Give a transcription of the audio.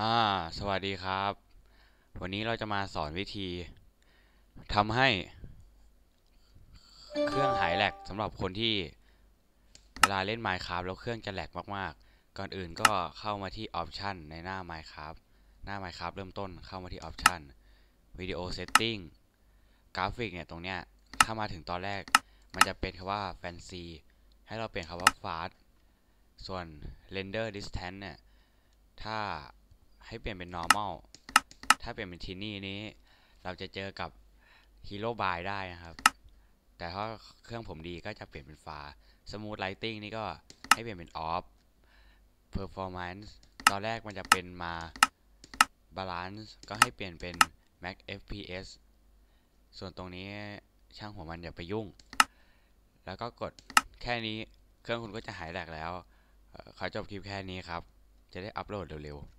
อ่าสวัสดีครับ วันนี้เราจะมาสอนวิธีทำให้เครื่องหายแหลกสำหรับคนที่เวลาเล่น Minecraft แล้วเครื่องจะแหลกมากๆ ก่อนอื่นก็เข้ามาที่ Option ในหน้า Minecraft หน้า Minecraft เริ่มต้นเข้ามาที่ Option Video Setting กราฟิกเนี่ยตรงเนี้ยถ้ามาถึงตอนแรกมันจะเป็นคำว่า Fancy ให้เราเปลี่ยนคำว่า Fast ส่วน Render Distance เนี่ยถ้า ให้เปลี่ยนเป็น normal ถ้าเปลี่ยนเป็นทีนี่นี้ เราจะเจอกับ hero by ได้นะครับ แต่ถ้าเครื่องผมดีก็จะเปลี่ยนเป็นฟ้า smooth lighting นี่ก็ให้เปลี่ยนเป็น off performance ตอนแรกมันจะเป็นมา balance ก็ให้เปลี่ยนเป็น max fps ส่วนตรงนี้ช่างหัวมันอย่าไปยุ่ง แล้วก็กดแค่นี้เครื่องคุณก็จะหายแหลกแล้ว ขอจบคลิปแค่นี้ครับ จะได้อัปโหลดเร็วๆ